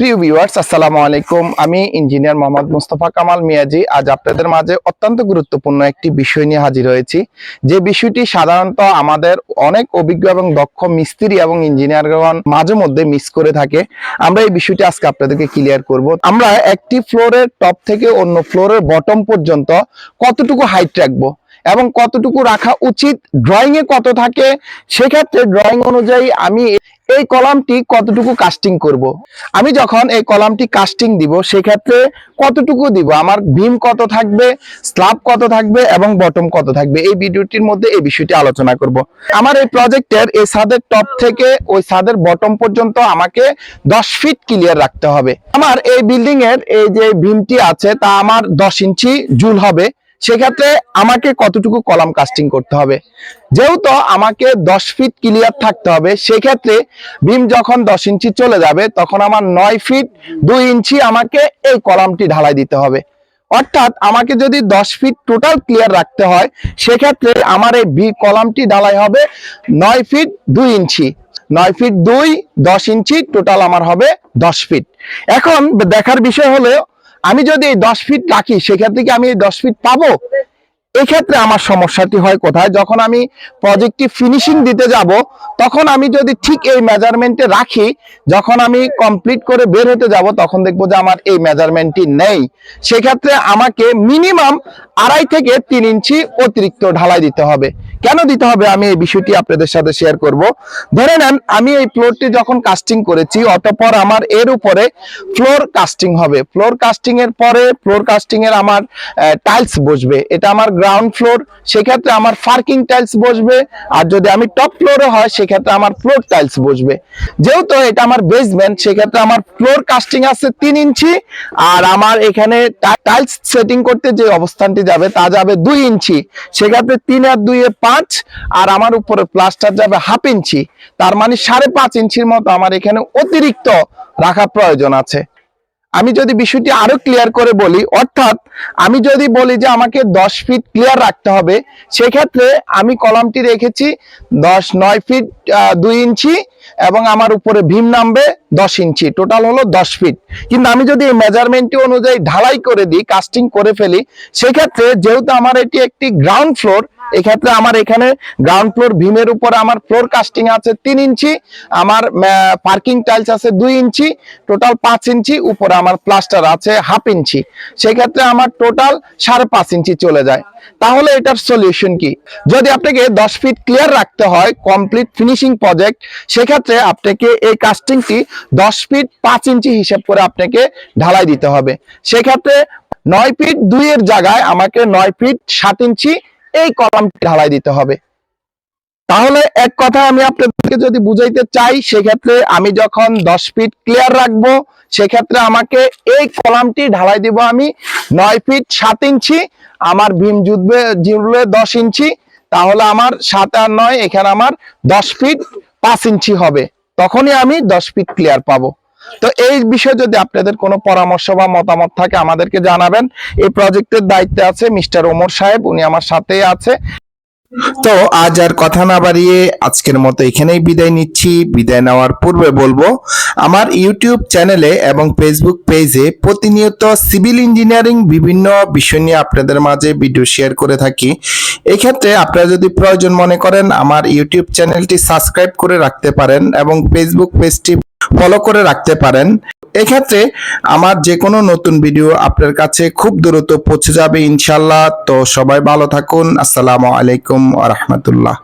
প্রিয় ভিউয়ার্স আসসালামু আলাইকুম। আমি ইঞ্জিনিয়ার মোহাম্মদ মুস্তফা কামাল মিয়াজি। আজ আপনাদের মাঝে অত্যন্ত গুরুত্বপূর্ণ একটি বিষয় নিয়ে হাজির হয়েছি। যে বিষয়টি সাধারণত আমাদের অনেক অভিজ্ঞ এবং দক্ষ মিস্ত্রি এবং ইঞ্জিনিয়ারগণ মাঝে মধ্যে মিস করে থাকে। আমরা এই বিষয়টি আজকে আপনাদেরকে ক্লিয়ার করব। আমরা একটি ফ্লোরের টপ থেকে অন্য ফ্লোরের বটম পর্যন্ত কতটুকু হাইট রাখব এবং কতটুকু রাখা উচিত? ড্রয়িং এ কত থাকে? সেক্ষেত্রে ড্রয়িং অনুযায়ী আমি এই কলামটি কতটুকু কাস্টিং করব। আমি যখন এই কলামটি কাস্টিং দিব, সেক্ষেত্রে কতটুকু দিব? আমার বিম কত থাকবে? স্ল্যাব কত থাকবে? এবং বটম কত থাকবে? এই ভিডিওটির মধ্যে এই বিষয়টি আলোচনা করব। আমার এই প্রজেক্টের এই ছাদের টপ থেকে ওই ছাদের বটম পর্যন্ত আমাকে দশ ফিট ক্লিয়ার রাখতে হবে। আমার এই বিল্ডিং এর এই যে বিমটি আছে, তা আমার দশ ইঞ্চি জুল হবে। সেক্ষেত্রে আমাকে কতটুকু কলাম কাস্টিং করতে হবে? যেহেতু আমাকে দশ ফিট ক্লিয়ার থাকতে হবে, সেক্ষেত্রে বিম যখন দশ ইঞ্চি চলে যাবে, তখন আমার নয় ফিট দুই ইঞ্চি আমাকে এই কলামটি ঢালাই দিতে হবে। অর্থাৎ আমাকে যদি দশ ফিট টোটাল ক্লিয়ার রাখতে হয়, সেক্ষেত্রে আমার এই বি কলামটি ঢালাই হবে নয় ফিট দুই ইঞ্চি। নয় ফিট দুই, দশ ইঞ্চি টোটাল আমার হবে দশ ফিট এখন দেখার বিষয় হলো আমি যদি এই দশ ফিট রাখি, সেক্ষেত্রে কি আমি এই দশ ফিট পাবো? এক্ষেত্রে আমার সমস্যাটি হয় কোথায়? যখন আমি প্রজেক্টটি ফিনিশিং দিতে যাব, তখন আমি যদি ঠিক এই মেজারমেন্টে রাখি, যখন আমি কমপ্লিট করে বের হতে যাব, তখন দেখব যে আমার এই মেজারমেন্টটি নেই। সেক্ষেত্রে আমাকে মিনিমাম আড়াই থেকে তিন ইঞ্চি অতিরিক্ত ঢালাই দিতে হবে। কেন দিতে হবে? আমি এই বিষয়টি আপনাদের সাথে শেয়ার করব। ধরে নেন, আমি এই ফ্লোরটি যখন কাস্টিং করেছি, অতঃপর আমার এর উপরে ফ্লোর কাস্টিং হবে। ফ্লোর কাস্টিং এর পরে ফ্লোর কাস্টিং এর আমার টাইলস বসবে। এটা আমার গ্রাউন্ড ফ্লোর সেক্ষেত্রে আমার পার্কিং টাইলস বসবে। আর যদি আমি টপ ফ্লোরে হয়, সেক্ষেত্রে আমার ফ্লোর টাইলস বসবে। যেহেতু এটা আমার বেসমেন্ট সেক্ষেত্রে আমার ফ্লোর কাস্টিং আছে তিন ইঞ্চি, আর আমার এখানে টাইলস সেটিং করতে যে অবস্থানটি যাবে, তা যাবে দুই ইঞ্চি। সেক্ষেত্রে তিন আর দুই এ পাঁচ, আর আমার উপরে প্লাস্টার যাবে হাফ ইঞ্চি। তার মানে সাড়ে পাঁচ ইঞ্চির মতো আমার এখানে অতিরিক্ত রাখা প্রয়োজন আছে। আমি যদি বিষয়টি আরও ক্লিয়ার করে বলি, অর্থাৎ আমি যদি বলি যে আমাকে দশ ফিট ক্লিয়ার রাখতে হবে, সেক্ষেত্রে আমি কলামটি রেখেছি দশ, নয় ফিট দুই ইঞ্চি, এবং আমার উপরে ভীম নামবে দশ ইঞ্চি। টোটাল হলো দশ ফিট কিন্তু আমি যদি এই মেজারমেন্টটি অনুযায়ী ঢালাই করে দিই কাস্টিং করে ফেলি, সেক্ষেত্রে যেহেতু আমার এটি একটি গ্রাউন্ড ফ্লোর এক্ষেত্রে আমার এখানে গ্রাউন্ড ফ্লোর ভীমের উপরে আমার ফ্লোর কাস্টিং আছে তিন ইঞ্চি, আমার পার্কিং টাইলস আছে দুই ইঞ্চি টোটাল পাঁচ ইঞ্চি, উপরে আমার প্লাস্টার আছে হাফ ইঞ্চি। সেক্ষেত্রে আমার টোটাল সাড়ে পাঁচ ইঞ্চি চলে যায়। তাহলে এটার সলিউশন কি? যদি আপনাকে দশ ফিট ক্লিয়ার রাখতে হয় কমপ্লিট ফিনিশিং প্রজেক্ট সেক্ষেত্রে আপনাকে এই কাস্টিংটি দশ ফিট পাঁচ ইঞ্চি হিসাব করে আপনাকে ঢালাই দিতে হবে। সেক্ষেত্রে নয় ফিট দুইয়ের জায়গায় আমাকে নয় ফিট সাত ইঞ্চি এই কলামটি ঢালাই দিতে হবে। তাহলে এক কথা আমি আপনাদেরকে যদি বুঝাইতে চাই, সেক্ষেত্রে আমি যখন দশ ফিট ক্লিয়ার রাখব, সেক্ষেত্রে আমাকে এই কলামটি ঢালাই দিব আমি নয় ফিট সাত ইঞ্চি, আমার ভীম জুটবে জুড়বে দশ ইঞ্চি, তাহলে আমার সাত আর নয়, এখানে আমার দশ ফিট পাঁচ ইঞ্চি হবে। তখনই আমি দশ ফিট ক্লিয়ার পাবো। তো এই বিষয়ে যদি আপনাদের কোনো পরামর্শ বা মতামত থাকে, আমাদেরকে জানাবেন। এই প্রজেক্টের দায়িত্বে আছে মিস্টার ওমর সাহেব, উনি আমার সাথেই আছে। তো আজ আর কথা না বাড়িয়ে আজকের মতো এখানেই বিদায় নিচ্ছি। বিদায় নেওয়ার পূর্বে বলব, আমার ইউটিউব চ্যানেলে এবং ফেসবুক পেজে প্রতিনিয়ত সিভিল ইঞ্জিনিয়ারিং বিভিন্ন বিষয় নিয়ে আপনাদের মাঝে ভিডিও শেয়ার করে থাকি। এক্ষেত্রে আপনারা যদি প্রয়োজন মনে করেন, আমার ইউটিউব চ্যানেলটি সাবস্ক্রাইব করে রাখতে পারেন এবং ফেসবুক পেজটি ফলো করে রাখতে পারেন। এক্ষেত্রে আমার যে কোনো নতুন ভিডিও আপনার কাছে খুব দ্রুত পৌঁছে যাবে ইনশাল্লাহ তো সবাই ভালো থাকুন। আসসালামু আলাইকুম আ রহমতুল্লাহ।